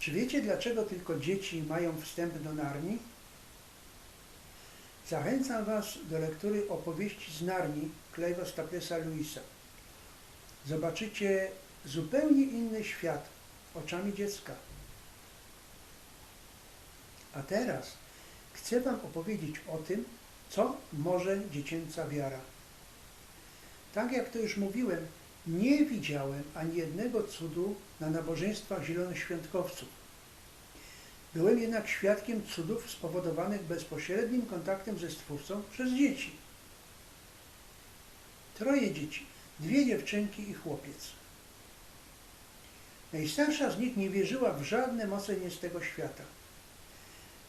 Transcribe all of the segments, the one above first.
Czy wiecie, dlaczego tylko dzieci mają wstęp do Narni? Zachęcam Was do lektury opowieści z Narni Clive'a Staplesa Lewisa. Zobaczycie zupełnie inny świat oczami dziecka. A teraz chcę Wam opowiedzieć o tym, co może dziecięca wiara. Tak jak to już mówiłem, nie widziałem ani jednego cudu na nabożeństwach zielonoświątkowców. Byłem jednak świadkiem cudów spowodowanych bezpośrednim kontaktem ze Stwórcą przez dzieci. Troje dzieci, dwie dziewczynki i chłopiec. Najstarsza z nich nie wierzyła w żadne moce nie z tego świata.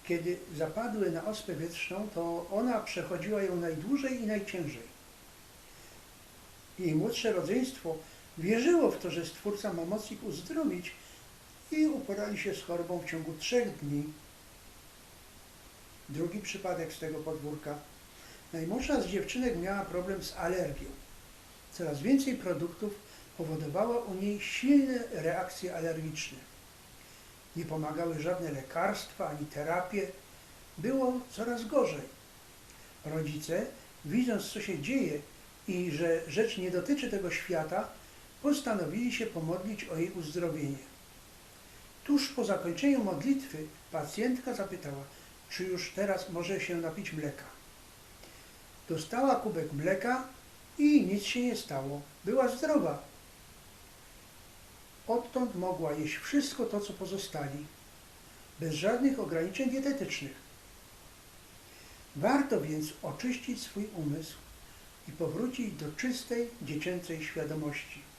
Kiedy zapadły na ospę wietrzną, to ona przechodziła ją najdłużej i najciężej. Jej młodsze rodzeństwo wierzyło w to, że Stwórca ma moc ich uzdrowić i uporali się z chorobą w ciągu trzech dni. Drugi przypadek z tego podwórka. Najmłodsza z dziewczynek miała problem z alergią. Coraz więcej produktów powodowało u niej silne reakcje alergiczne. Nie pomagały żadne lekarstwa ani terapie. Było coraz gorzej. Rodzice, widząc co się dzieje i że rzecz nie dotyczy tego świata, postanowili się pomodlić o jej uzdrowienie. Tuż po zakończeniu modlitwy pacjentka zapytała, czy już teraz może się napić mleka. Dostała kubek mleka i nic się nie stało. Była zdrowa. Odtąd mogła jeść wszystko to, co pozostali, bez żadnych ograniczeń dietetycznych. Warto więc oczyścić swój umysł i powrócić do czystej dziecięcej świadomości.